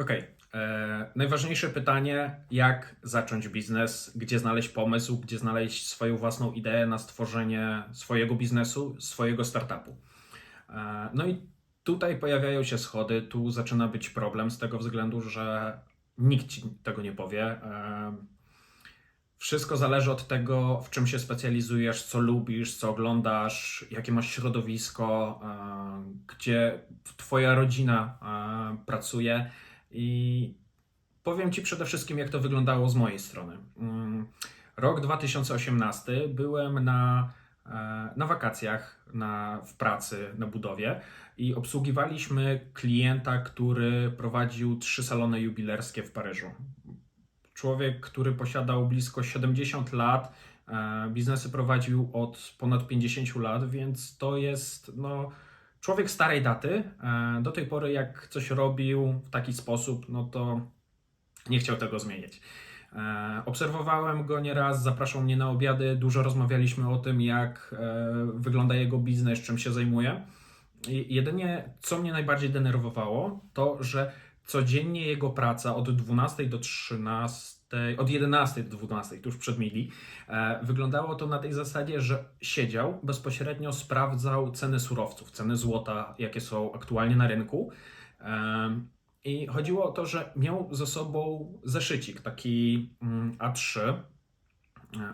Okej. E, Najważniejsze pytanie, jak zacząć biznes, gdzie znaleźć pomysł, gdzie znaleźć swoją własną ideę na stworzenie swojego biznesu, swojego startupu. E, No i tutaj pojawiają się schody, tu zaczyna być problem z tego względu, że nikt ci tego nie powie. E, Wszystko zależy od tego, w czym się specjalizujesz, co lubisz, co oglądasz, jakie masz środowisko, e, gdzie Twoja rodzina e, pracuje. I powiem Ci przede wszystkim, jak to wyglądało z mojej strony. Mm, Rok 2018 byłem na, e, na wakacjach na, w pracy na budowie i obsługiwaliśmy klienta, który prowadził trzy salony jubilerskie w Paryżu. Człowiek, który posiadał blisko 70 lat, e, biznesy prowadził od ponad 50 lat, więc to jest no, człowiek starej daty. E, Do tej pory, jak coś robił w taki sposób, no to nie chciał tego zmienić. E, Obserwowałem go nieraz, zapraszał mnie na obiady, dużo rozmawialiśmy o tym, jak e, wygląda jego biznes, czym się zajmuje. Jedynie, co mnie najbardziej denerwowało, to, że codziennie jego praca od 12 do 13, od 11 do 12, tuż przed midi, e, wyglądało to na tej zasadzie, że siedział, bezpośrednio sprawdzał ceny surowców, ceny złota, jakie są aktualnie na rynku. Em, I chodziło o to, że miał ze sobą zeszycik, taki mm, A3, e,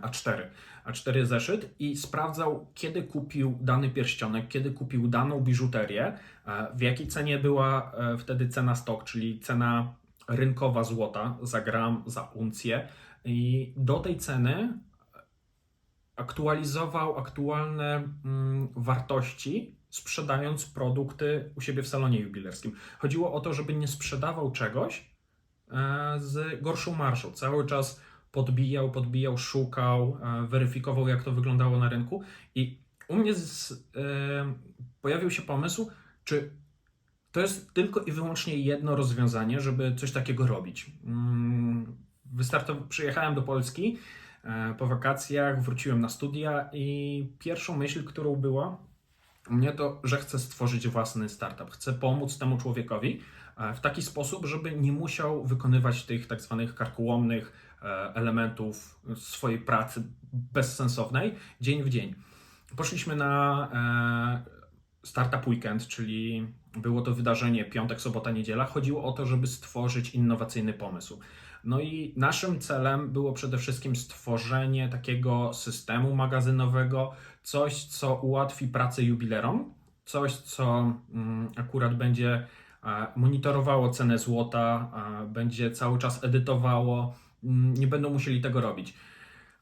A4, A4 zeszyt i sprawdzał, kiedy kupił dany pierścionek, kiedy kupił daną biżuterię, e, w jakiej cenie była e, wtedy cena stok, czyli cena rynkowa złota za gram, za uncję. I do tej ceny aktualizował aktualne mm, wartości, sprzedając produkty u siebie w salonie jubilerskim. Chodziło o to, żeby nie sprzedawał czegoś e, z gorszą marżą. Cały czas podbijał, podbijał, szukał, e, weryfikował, jak to wyglądało na rynku. I u mnie z, e, pojawił się pomysł, czy to jest tylko i wyłącznie jedno rozwiązanie, żeby coś takiego robić. Mm, Wystartow- przyjechałem do Polski e, po wakacjach, wróciłem na studia i pierwszą myśl, którą była mnie to, że chcę stworzyć własny startup. Chcę pomóc temu człowiekowi e, w taki sposób, żeby nie musiał wykonywać tych tak zwanych karkołomnych e, elementów swojej pracy bezsensownej dzień w dzień. Poszliśmy na Startup Weekend, czyli było to wydarzenie piątek, sobota, niedziela. Chodziło o to, żeby stworzyć innowacyjny pomysł. No i naszym celem było przede wszystkim stworzenie takiego systemu magazynowego, coś, co ułatwi pracę jubilerom, coś, co mm, akurat będzie e, monitorowało cenę złota, e, będzie cały czas edytowało, mm, nie będą musieli tego robić.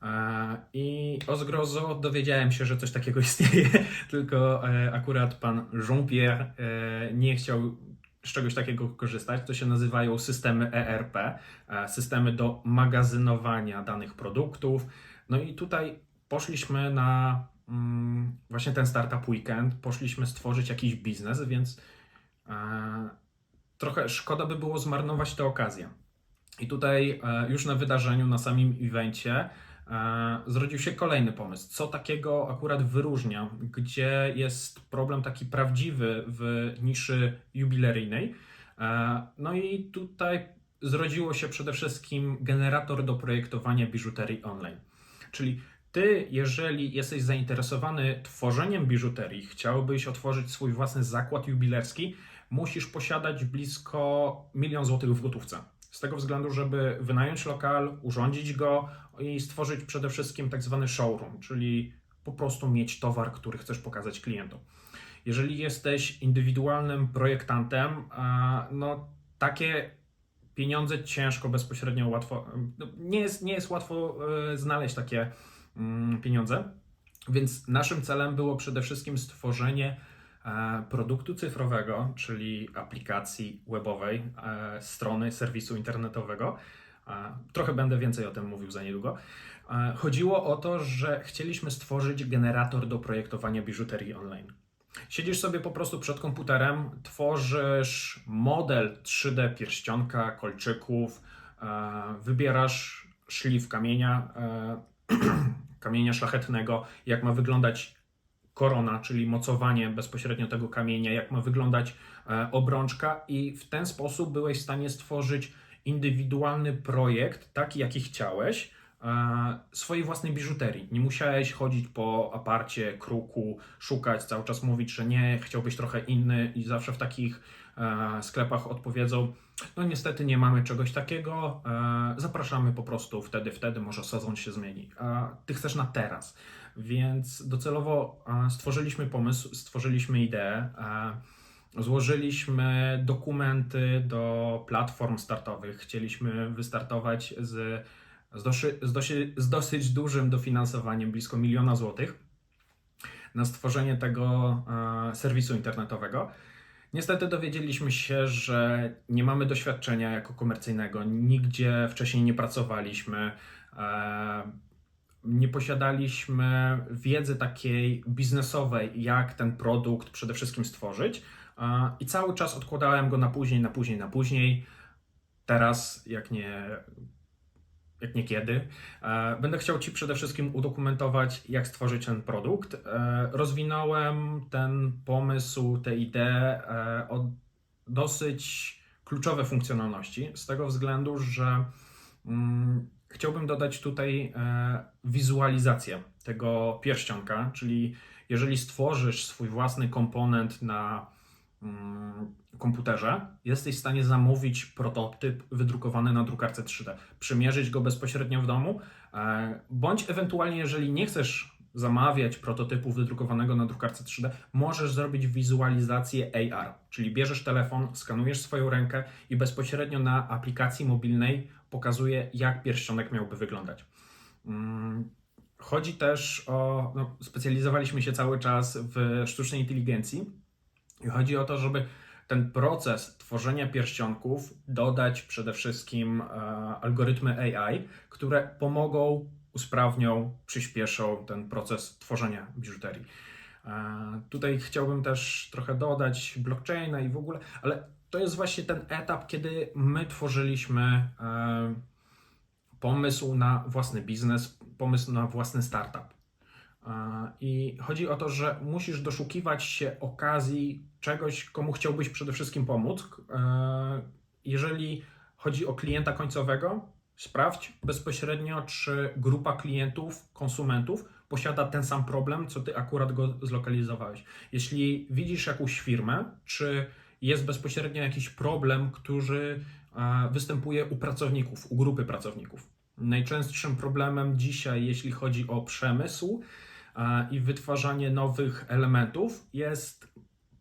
E, I o zgrozo dowiedziałem się, że coś takiego istnieje, tylko e, akurat pan Jean-Pierre e, nie chciał z czegoś takiego korzystać. To się nazywają systemy ERP, systemy do magazynowania danych produktów. No i tutaj poszliśmy na mm, właśnie ten startup weekend, poszliśmy stworzyć jakiś biznes, więc trochę szkoda by było zmarnować tę okazję. I tutaj już na wydarzeniu, na samym evencie zrodził się kolejny pomysł. Co takiego akurat wyróżnia, gdzie jest problem taki prawdziwy w niszy jubileryjnej. E, No i tutaj zrodziło się przede wszystkim generator do projektowania biżuterii online. Czyli ty, jeżeli jesteś zainteresowany tworzeniem biżuterii, chciałbyś otworzyć swój własny zakład jubilerski, musisz posiadać blisko milion złotych w gotówce. Z tego względu, żeby wynająć lokal, urządzić go i stworzyć przede wszystkim tak zwany showroom, czyli po prostu mieć towar, który chcesz pokazać klientom. Jeżeli jesteś indywidualnym projektantem, no takie pieniądze ciężko, bezpośrednio łatwo, no, nie jest, nie jest łatwo e, znaleźć takie mm, pieniądze, więc naszym celem było przede wszystkim stworzenie produktu cyfrowego, czyli aplikacji webowej, e, strony serwisu internetowego. E, Trochę będę więcej o tym mówił za niedługo. E, Chodziło o to, że chcieliśmy stworzyć generator do projektowania biżuterii online. Siedzisz sobie po prostu przed komputerem, tworzysz model 3D pierścionka, kolczyków, e, wybierasz szlif kamienia, e, kamienia szlachetnego, jak ma wyglądać korona, czyli mocowanie bezpośrednio tego kamienia, jak ma wyglądać e, obrączka, i w ten sposób byłeś w stanie stworzyć indywidualny projekt, taki jaki chciałeś, e, swojej własnej biżuterii. Nie musiałeś chodzić po aparcie, kruku, szukać, cały czas mówić, że nie, chciałbyś trochę inny, i zawsze w takich sklepach odpowiedzą: No, niestety nie mamy czegoś takiego, e, zapraszamy po prostu wtedy, wtedy, może sezon się zmieni. A ty chcesz na teraz. Więc docelowo e, stworzyliśmy pomysł, stworzyliśmy ideę. e, Złożyliśmy dokumenty do platform startowych. Chcieliśmy wystartować z, z, doszy, z, z dosyć dużym dofinansowaniem, blisko miliona złotych, na stworzenie tego e, serwisu internetowego. Niestety dowiedzieliśmy się, że nie mamy doświadczenia jako komercyjnego, nigdzie wcześniej nie pracowaliśmy, e, nie posiadaliśmy wiedzy takiej biznesowej, jak ten produkt przede wszystkim stworzyć. E, I cały czas odkładałem go na później, na później, na później. Teraz, jak nie, jak nie kiedy, e, będę chciał Ci przede wszystkim udokumentować, jak stworzyć ten produkt. E, Rozwinąłem ten pomysł, tę ideę e, o dosyć kluczowe funkcjonalności, z tego względu, że mm, chciałbym dodać tutaj wizualizację tego pierścionka, czyli jeżeli stworzysz swój własny komponent na komputerze, jesteś w stanie zamówić prototyp wydrukowany na drukarce 3D, przymierzyć go bezpośrednio w domu, e, bądź ewentualnie, jeżeli nie chcesz zamawiać prototypu wydrukowanego na drukarce 3D, możesz zrobić wizualizację AR, czyli bierzesz telefon, skanujesz swoją rękę i bezpośrednio na aplikacji mobilnej pokazuje, jak pierścionek miałby wyglądać. Mm, Chodzi też o. No, specjalizowaliśmy się cały czas w sztucznej inteligencji i chodzi o to, żeby ten proces tworzenia pierścionków dodać przede wszystkim e, algorytmy AI, które pomogą, usprawnią, przyspieszą ten proces tworzenia biżuterii. E, tutaj chciałbym też trochę dodać blockchaina i w ogóle, ale to jest właśnie ten etap, kiedy my tworzyliśmy e, pomysł na własny biznes, pomysł na własny startup. I chodzi o to, że musisz doszukiwać się okazji czegoś, komu chciałbyś przede wszystkim pomóc. E, Jeżeli chodzi o klienta końcowego, sprawdź bezpośrednio, czy grupa klientów, konsumentów posiada ten sam problem, co ty akurat go zlokalizowałeś. Jeśli widzisz jakąś firmę, czy jest bezpośrednio jakiś problem, który występuje u pracowników, u grupy pracowników. Najczęstszym problemem dzisiaj, jeśli chodzi o przemysł i wytwarzanie nowych elementów, jest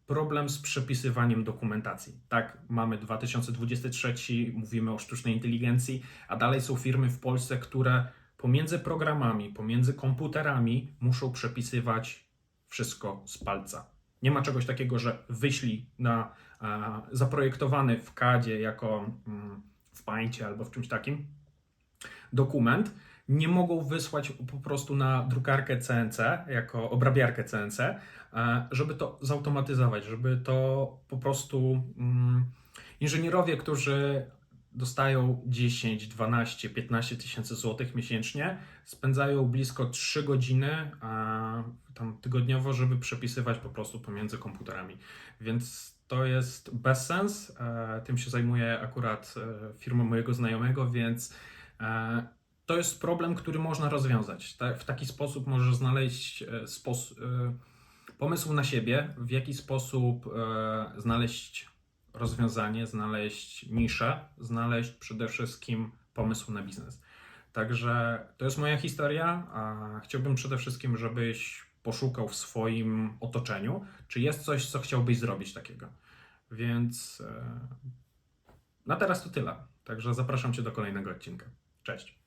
problem z przepisywaniem dokumentacji. Tak, mamy 2023, mówimy o sztucznej inteligencji, a dalej są firmy w Polsce, które pomiędzy programami, pomiędzy komputerami muszą przepisywać wszystko z palca. Nie ma czegoś takiego, że wyślij na zaprojektowany w CADzie jako mm, w Paincie albo w czymś takim dokument, nie mogą wysłać po prostu na drukarkę CNC, jako obrabiarkę CNC, e, żeby to zautomatyzować, żeby to po prostu mm, inżynierowie, którzy dostają 10, 12, 15 tysięcy złotych miesięcznie, spędzają blisko 3 godziny tam tygodniowo, żeby przepisywać po prostu pomiędzy komputerami. Więc to jest bezsens. E, Tym się zajmuje akurat e, firma mojego znajomego, więc to jest problem, który można rozwiązać. W taki sposób możesz znaleźć e, spos- e, pomysł na siebie, w jaki sposób e, znaleźć rozwiązanie, znaleźć niszę, znaleźć przede wszystkim pomysł na biznes. Także to jest moja historia. Chciałbym przede wszystkim, żebyś poszukał w swoim otoczeniu, czy jest coś, co chciałbyś zrobić takiego. Więc na teraz to tyle. Także zapraszam Cię do kolejnego odcinka. Cześć.